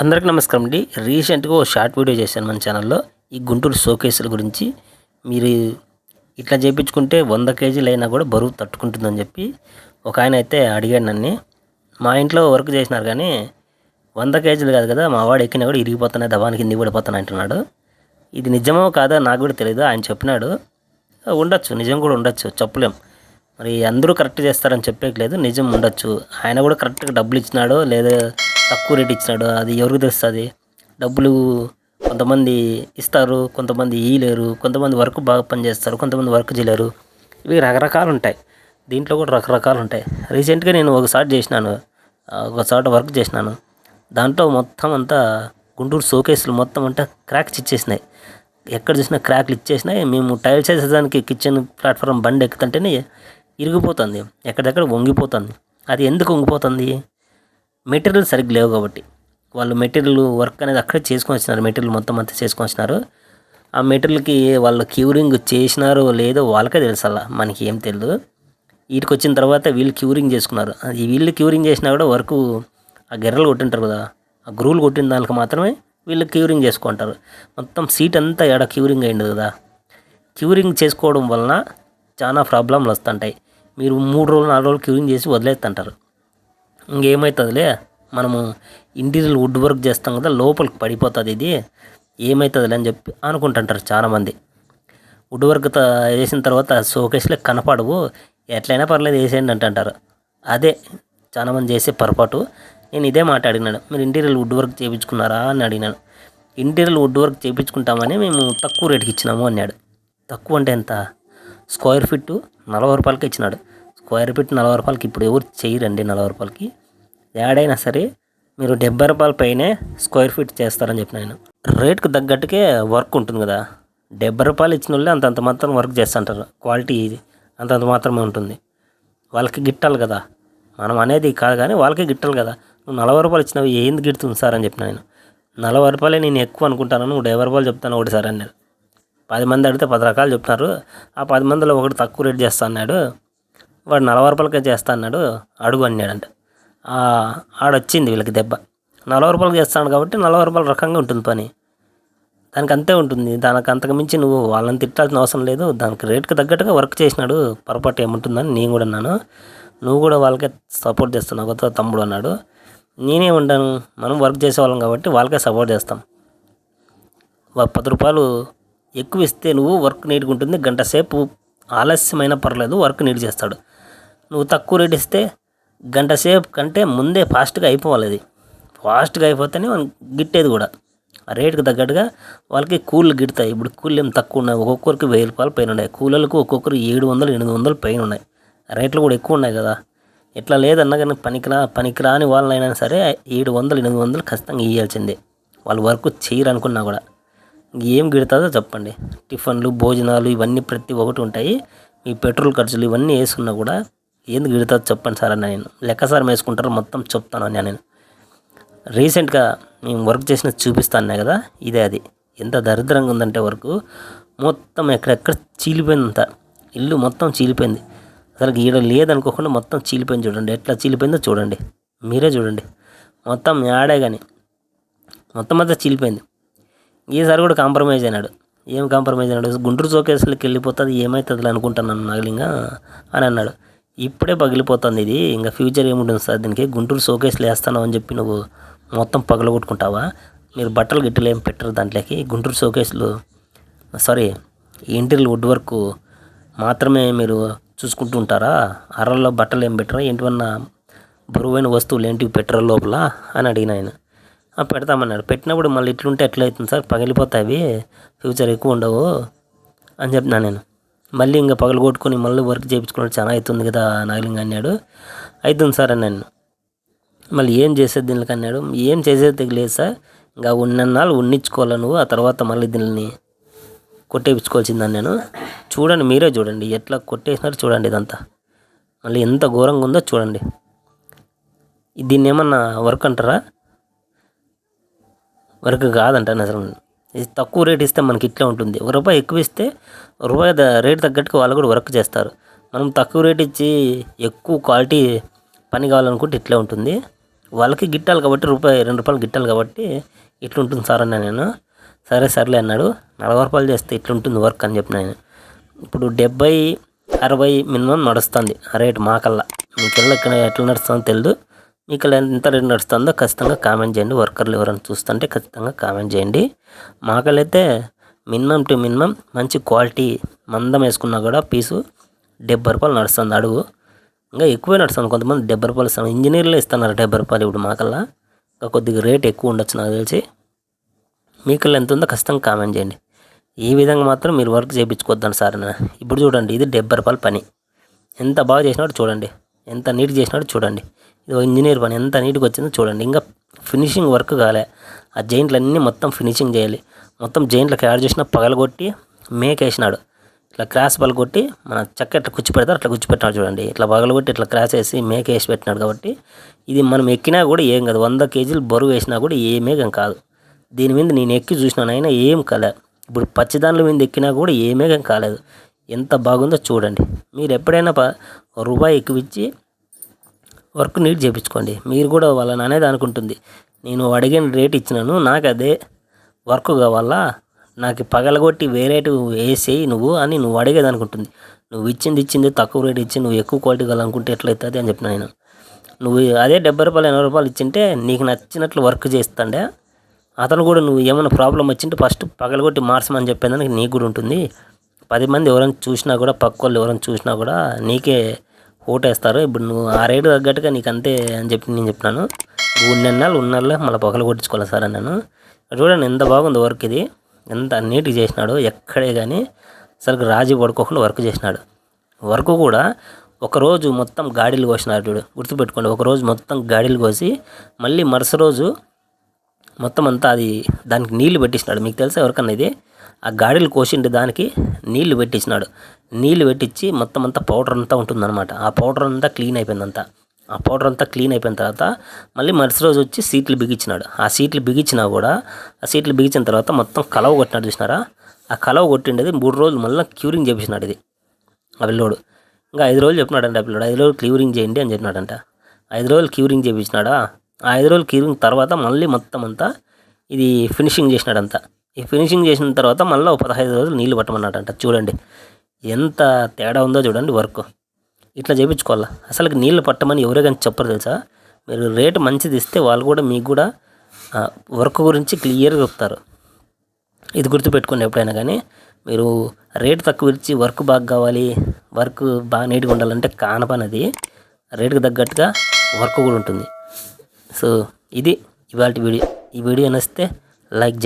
అందరికీ నమస్కారం అండి. రీసెంట్గా ఓ షార్ట్ వీడియో చేశాను మన ఛానల్లో. ఈ గుంటూరు షోకేసుల గురించి. మీరు ఇట్లా చేయించుకుంటే వంద కేజీలు అయినా కూడా బరువు తట్టుకుంటుందని చెప్పి ఒక ఆయన అయితే అడిగాడు నన్ను. మా ఇంట్లో వర్క్ చేసినారు కానీ వంద కేజీలు కాదు కదా మా వాడు ఎక్కినా కూడా ఇరిగిపోతున్నాయి దవానికి కింది పడిపోతాను అంటున్నాడు. ఇది నిజమో కాదో నాకు కూడా తెలియదు ఆయన చెప్పినాడు. ఉండొచ్చు నిజం కూడా ఉండొచ్చు చెప్పలేం. మరి అందరూ కరెక్ట్ చేస్తారని చెప్పేయట్లేదు నిజం ఉండొచ్చు. ఆయన కూడా కరెక్ట్గా డబ్బులు ఇచ్చినాడో లేదా తక్కువ రేట్ ఇచ్చినాడు. అది ఎవరికి తెలుస్తుంది? డబ్బులు కొంతమంది ఇస్తారు కొంతమంది ఇయ్యలేరు కొంతమంది వర్క్ బాగా పనిచేస్తారు కొంతమంది వర్క్ చేయలేరు. ఇవి రకరకాలు ఉంటాయి దీంట్లో కూడా రకరకాలు ఉంటాయి రీసెంట్గా నేను ఒకసారి చేసినాను. ఆ, ఒకసారి వర్క్ చేసినాను. దాంట్లో మొత్తం అంతా గుంటూరు షోకేసులు మొత్తం అంతా క్రాక్స్ ఇచ్చేసినాయి. ఎక్కడ చూసినా క్రాక్లు ఇచ్చేసినాయి. మేము టైల్స్ వేసేదానికి కిచెన్ ప్లాట్ఫామ్ బండి ఎక్కుతుంటేనే ఇరిగిపోతుంది. ఎక్కడెక్కడ వంగిపోతుంది. అది ఎందుకు వంగిపోతుంది? మెటీరియల్ సరిగ్గా లేవు కాబట్టి. వాళ్ళు మెటీరియల్ వర్క్ అనేది అక్కడే చేసుకొని వచ్చినారు మెటీరియల్ మొత్తం అంతా చేసుకొని వచ్చినారు. ఆ మెటీరియల్కి వాళ్ళు క్యూరింగ్ చేసినారో లేదో వాళ్ళకే తెలుసు అలా మనకి ఏం తెలియదు వీటికి వచ్చిన తర్వాత వీళ్ళు క్యూరింగ్ చేసుకున్నారు. అది వీళ్ళు క్యూరింగ్ చేసినా కూడా వర్క్ ఆ గెర్రలు కొట్టింటారు కదా ఆ గ్రూలు కొట్టిన దానికి మాత్రమే వీళ్ళు క్యూరింగ్ చేసుకుంటారు. మొత్తం సీట్ అంతా ఎడ క్యూరింగ్ అయింది కదా. క్యూరింగ్ చేసుకోవడం వలన చాలా ప్రాబ్లంలు వస్తుంటాయి. మీరు మూడు రోజులు నాలుగు రోజులు క్యూరింగ్ చేసి వదిలేస్తుంటారు. ఇంకేమవుతుందిలే మనము ఇంటీరియర్ వుడ్ వర్క్ చేస్తాం కదా లోపలికి పడిపోతుంది ఇది. ఏమవుతుందిలే అని చెప్పి అనుకుంటుంటారు చాలామంది. వుడ్ వర్క్ త- వేసిన తర్వాత షోకేస్లో కనపడవు. ఎట్లయినా పర్లేదు వేసేయండి అంటుంటారు. అదే చాలామంది చేసే పొరపాటు. నేను ఇదే మాట అడిగినాను. మీరు ఇంటీరియర్ వుడ్ వర్క్ చేయించుకున్నారా అని అడిగినాను. ఇంటీరియర్ వుడ్ వర్క్ చేయించుకుంటామని మేము తక్కువ రేటుకి ఇచ్చినాము అన్నాడు. తక్కువ అంటే ఎంత? స్క్వేర్ ఫీట్ నలభై రూపాయలకి ఇచ్చినాడు. స్క్వేర్ ఫీట్ నలభై రూపాయలకి ఇప్పుడు ఎవరు చేయరండి నలభై రూపాయలకి. ఏడైనా సరే మీరు డెబ్బై రూపాయల పైనే స్క్వేర్ ఫీట్ చేస్తారని చెప్పిన నేను. రేట్కి తగ్గట్టుకే వర్క్ ఉంటుంది కదా. డెబ్బై రూపాయలు ఇచ్చిన వాళ్ళే అంతంత మాత్రం వర్క్ చేస్తుంటారు. క్వాలిటీ అంతంత మాత్రమే ఉంటుంది. వాళ్ళకి గిట్టాలి కదా. మనం అనేది కాదు కానీ వాళ్ళకే గిట్టాలి కదా. నువ్వు నలభై రూపాయలు ఇచ్చినవి ఏంది గిడుతుంది సార్ అని చెప్పిన నేను. నలభై రూపాయలే నేను ఎక్కువ అనుకుంటాను. నువ్వు డెబ్బై రూపాయలు చెప్తాను ఒకటి సార్ అన్నాడు. పది మంది అడిగితే పది రకాలు చెప్తున్నారు ఆ పది మందిలో ఒకటి తక్కువ రేట్ చేస్తా అన్నాడు. వాడు నలభై రూపాయలకే చేస్తా అన్నాడు అడుగు అన్నాడంట. ఆడొచ్చింది వీళ్ళకి దెబ్బ. నలభై రూపాయలకి చేస్తాను కాబట్టి నలభై రూపాయల రకంగా ఉంటుంది పని. దానికి అంతే ఉంటుంది. దానికి అంతకు మించి నువ్వు వాళ్ళని తిట్టాల్సిన అవసరం లేదు. దానికి రేట్కి తగ్గట్టుగా వర్క్ చేసినాడు పొరపాటు ఏముంటుందని నేను కూడా అన్నాను. నువ్వు కూడా వాళ్ళకే సపోర్ట్ చేస్తున్నావు కొత్త తమ్ముడు అన్నాడు. నేనే ఉంటాను మనం వర్క్ చేసేవాళ్ళం కాబట్టి వాళ్ళకే సపోర్ట్ చేస్తాం. పది రూపాయలు ఎక్కువ ఇస్తే నువ్వు వర్క్ నీట్గా ఉంటుంది. గంట సేపు ఆలస్యమైన పర్లేదు వర్క్ నీట్ చేస్తాడు. నువ్వు తక్కువ రేట్ ఇస్తే గంట సేపు కంటే ముందే ఫాస్ట్గా అయిపోవాలి అది. ఫాస్ట్గా అయిపోతేనే మనం గిట్టేది కూడా. ఆ రేటుకి తగ్గట్టుగా వాళ్ళకి కూళ్ళు గిడతాయి. ఇప్పుడు కూళ్ళు ఏం తక్కువ ఉన్నాయి. ఒక్కొక్కరికి వెయ్యి రూపాయలు పైన ఉన్నాయి. కూలలకు ఒక్కొక్కరు ఏడు వందలు ఎనిమిది వందలు పైన ఉన్నాయి. రేట్లు కూడా ఎక్కువ ఉన్నాయి కదా. ఎట్లా లేదన్నా కానీ పనికిరా పనికిరాని వాళ్ళైనా సరే ఏడు వందలు ఎనిమిది వందలు ఖచ్చితంగా ఇవ్వాల్సిందే వాళ్ళు వర్క్ చేయరు అనుకున్నా కూడా. ఏం గిడుతుందో చెప్పండి. టిఫిన్లు భోజనాలు ఇవన్నీ ప్రతి ఒక్కటి ఉంటాయి. ఈ పెట్రోల్ ఖర్చులు ఇవన్నీ వేసుకున్నా కూడా ఏంది గిడుతుందో చెప్పండి సార్ అని నేను. లెక్కసారం వేసుకుంటారు మొత్తం చెప్తాను అని నేను. రీసెంట్గా మేము వర్క్ చేసిన చూపిస్తాను కదా ఇదే అది. ఎంత దరిద్రంగా ఉందంటే వర్క్ మొత్తం ఎక్కడెక్కడ చీలిపోయిందంత. ఇల్లు మొత్తం చీలిపోయింది. అసలు ఈడ లేదనుకోకుండా మొత్తం చీలిపోయింది చూడండి. ఎట్లా చీలిపోయిందో చూడండి. మీరే చూడండి. మొత్తం ఆడే కానీ మొత్తం అంతా చీలిపోయింది. ఈసారి కూడా కాంప్రమైజ్ అయినాడు. ఏం కాంప్రమైజ్ అయినాడు? గుంటూరు చౌకేసులకి వెళ్ళిపోతుంది ఏమవుతుంది అనుకుంటున్నాను నాగలింగ అని అన్నాడు. ఇప్పుడే పగిలిపోతుంది ఇది. ఇంకా ఫ్యూచర్ ఏముంటుంది సార్? దీనికి గుంటూరు షోకేస్లు వేస్తాను అని చెప్పి నువ్వు మొత్తం పగలగొట్టుకుంటావా? మీరు బట్టలు గిట్టలు ఏం పెట్టరు దాంట్లోకి. గుంటూరు షోకేస్లు సారీ ఇంటీరియల్ వుడ్ వర్క్ మాత్రమే మీరు చూసుకుంటూ ఉంటారా? అరల్లో బట్టలు ఏం పెట్టరా? ఏంటివన్నా బరువైన వస్తువులు ఏంటివి పెట్టరా లోపల? అని అడిగిన ఆయన. పెడతామన్నాడు. పెట్టినప్పుడు మళ్ళీ ఇట్లుంటే ఎట్లయితుంది అవుతుంది సార్? పగిలిపోతాయి ఫ్యూచర్ ఎక్కువ ఉండవు అని చెప్పినా నేను. మళ్ళీ ఇంకా పగలుగొట్టుకొని మళ్ళీ వర్క్ చేయించుకోవడం చాలా అవుతుంది కదా నాగలింగ అన్నాడు. అవుతుంది సార్ అన్నాను మళ్ళీ ఏం చేసేది దీనికి అన్నాడు. ఏం చేసేది లేదు సార్. ఇంకా ఉన్నన్నాళ్ళు ఉన్నించుకోవాలి నువ్వు? ఆ తర్వాత మళ్ళీ దీనిని కొట్టేపించుకోవాల్సిందని నేను చూడండి మీరే చూడండి. ఎట్లా కొట్టేసినారు చూడండి ఇదంతా. మళ్ళీ ఎంత ఘోరంగా ఉందో చూడండి. దీన్ని ఏమన్నా వర్క్ అంటారా? వర్క్ కాదంటాను అసలు. తక్కువ రేట్ ఇస్తే మనకి ఇట్లా ఉంటుంది. ఒక రూపాయి ఎక్కువ ఇస్తే రూపాయి రేట్ తగ్గట్టుగా వాళ్ళు కూడా వర్క్ చేస్తారు. మనం తక్కువ రేట్ ఇచ్చి ఎక్కువ క్వాలిటీ పని కావాలనుకుంటే ఇట్లే ఉంటుంది. వాళ్ళకి గిట్టాలి కాబట్టి రూపాయి రెండు రూపాయలు గిట్టాలి కాబట్టి ఇట్లుంటుంది సార్ అన్న నేను. సరే సర్లే అన్నాడు. నలభై రూపాయలు చేస్తే ఇట్లుంటుంది వర్క్ అని చెప్పిన నేను. ఇప్పుడు డెబ్బై అరవై మినిమం నడుస్తుంది ఆ రేటు మాకల్లా. మీకెళ్ళి ఇక్కడ ఎట్లా నడుస్తుందో తెలియదు మీకు ఎంత రేటు నడుస్తుందో ఖచ్చితంగా కామెంట్ చేయండి. వర్కర్లు ఎవరైనా చూస్తుంటే ఖచ్చితంగా కామెంట్ చేయండి. మాకలైతే మినిమం టు మినిమం మంచి క్వాలిటీ మందం వేసుకున్నా కూడా పీసు డెబ్బై రూపాయలు నడుస్తుంది అడుగు. ఇంకా ఎక్కువే నడుస్తుంది. కొంతమంది డెబ్బై రూపాయలు ఇస్తాను ఇంజనీర్లు ఇస్తున్నారు డెబ్బై రూపాయలు ఇప్పుడు మాకల్లా. ఇంకా కొద్దిగా రేట్ ఎక్కువ ఉండొచ్చు నాకు తెలిసి. మీకల్లా ఎంత ఉందో ఖచ్చితంగా కామెంట్ చేయండి. ఈ విధంగా మాత్రం మీరు వర్క్ చేయించుకోవద్దండి సార్. ఇప్పుడు చూడండి ఇది డెబ్బై రూపాయల పని. ఎంత బాగా చేసినాడు చూడండి. ఎంత నీట్ చేసినాడు చూడండి. ఇంజనీర్ పని ఎంత నీట్గా వచ్చిందో చూడండి. ఇంకా ఫినిషింగ్ వర్క్ కాలే. ఆ జైంట్లన్నీ మొత్తం ఫినిషింగ్ చేయాలి. మొత్తం జైంట్లకు యాడ్ చేసిన పగలగొట్టి మేకేసినాడు ఇట్లా క్రాస్ బల్ కొట్టి మన చెక్క ఇట్లా కుచ్చి పెడతారు అట్లా కుచ్చి పెట్టినాడు చూడండి. ఇట్లా పగలగొట్టి ఇట్లా క్రాస్ వేసి మేక వేసి పెట్టినాడు కాబట్టి ఇది మనం ఎక్కినా కూడా ఏం కాదు. వంద కేజీలు బరువు వేసినా కూడా ఏమేగం కాదు. దీని మీద నేను ఎక్కి చూసినాను అయినా ఏం కాలే. ఇప్పుడు పచ్చిదానుల మీద ఎక్కినా కూడా ఏమేగం కాలేదు. ఎంత బాగుందో చూడండి. మీరు ఎప్పుడైనా రూపాయి ఎక్కువ ఇచ్చి వర్క్ నీట్ చేయించుకోండి మీరు కూడా వాళ్ళని అనేది అనుకుంటుంది. నేను అడిగిన రేట్ ఇచ్చినాను. నాకు అదే వర్క్ కావాలా? నాకు పగలగొట్టి వేరే వేసేయి నువ్వు అని నువ్వు అడిగేది అనుకుంటుంది. నువ్వు ఇచ్చింది ఇచ్చింది తక్కువ రేట్ ఇచ్చి నువ్వు ఎక్కువ క్వాలిటీ కావాలనుకుంటే ఎట్లయితుంది అని చెప్పిన నేను. నువ్వు అదే డెబ్బై రూపాయలు ఎనభై రూపాయలు ఇచ్చింటే నీకు నచ్చినట్లు వర్క్ చేస్తుండే? అతను కూడా నువ్వు ఏమైనా ప్రాబ్లం వచ్చింటే ఫస్ట్ పగలగొట్టి మార్చమని చెప్పేదానికి నీకు కూడా ఉంటుంది. పది మంది ఎవరైనా చూసినా కూడా పక్క వాళ్ళు ఎవరైనా చూసినా కూడా నీకే ఓటేస్తారు. ఇప్పుడు నువ్వు ఆ రేటు తగ్గట్టుగా నీకు అంతే అని చెప్పి నేను చెప్పినాను. ఉన్నెన్నాళ్ళు ఉన్నెళ్ళే మళ్ళీ పొగలు కొట్టించుకోవాలి సార్ అన్నాను. చూడండి ఎంత బాగుంది వర్క్ ఇది. ఎంత నీట్గా చేసినాడు. ఎక్కడే కానీ అసలు రాజీ పడుకోకుండా వర్క్ చేసినాడు. వర్క్ కూడా ఒకరోజు మొత్తం గాడిలు కోసినాడు చూడు. గుర్తుపెట్టుకోండి. ఒకరోజు మొత్తం గాడిలు కోసి మళ్ళీ మరుస రోజు మొత్తం అంతా అది దానికి నీళ్ళు పెట్టించినాడు. మీకు తెలుసా ఎవరికన్నా ఇది? ఆ గాడిలు కోసిండి దానికి నీళ్ళు పెట్టించినాడు. నీళ్ళు పెట్టించి మొత్తం అంతా పౌడర్ అంతా ఉంటుందన్నమాట. ఆ పౌడర్ అంతా క్లీన్ అయిపోయిందంతా. ఆ పౌడర్ అంతా క్లీన్ అయిపోయిన తర్వాత మళ్ళీ మరుసటి రోజు వచ్చి సీట్లు బిగించినాడు. ఆ సీట్లు బిగించినా కూడా ఆ సీట్లు బిగించిన తర్వాత మొత్తం కలవ కొట్టినాడు చూసినారా? ఆ కలవ కొట్టిండేది మూడు రోజులు మళ్ళీ క్యూరింగ్ చేపించినాడు ఇది. ఆ పిల్లోడు. ఇంకా ఐదు రోజులు చెప్పినాడంట ఆ పిల్లోడు. ఐదు రోజులు క్యూరింగ్ చేయండి అని చెప్పినాడంట. ఐదు రోజులు క్యూరింగ్ చేపించినాడా? ఆ ఐదు రోజులు క్యూరింగ్ తర్వాత మళ్ళీ మొత్తం అంతా ఇది ఫినిషింగ్ చేసినాడంతా ఈ ఫినిషింగ్ చేసిన తర్వాత మళ్ళీ ఒక పదహైదు రోజులు నీళ్ళు పట్టమన్నాడంట. చూడండి ఎంత తేడా ఉందో చూడండి వర్క్. ఇట్లా చేయించుకోవాలా అసలు నీళ్ళు పట్టమని ఎవరే కానీ చెప్పరు తెలుసా? మీరు రేటు మంచిది ఇస్తే వాళ్ళు కూడా మీకు కూడా వర్క్ గురించి క్లియర్గా చెప్తారు. ఇది గుర్తుపెట్టుకోండి ఎప్పుడైనా కానీ మీరు రేటు తక్కువ ఇచ్చి వర్క్ బాగా కావాలి వర్క్ బాగా నీట్గా ఉండాలంటే కానపనది రేటుకు తగ్గట్టుగా వర్క్ కూడా ఉంటుంది. సో ఇది ఇవాళ వీడియో. ఈ వీడియో నచ్చితే లైక్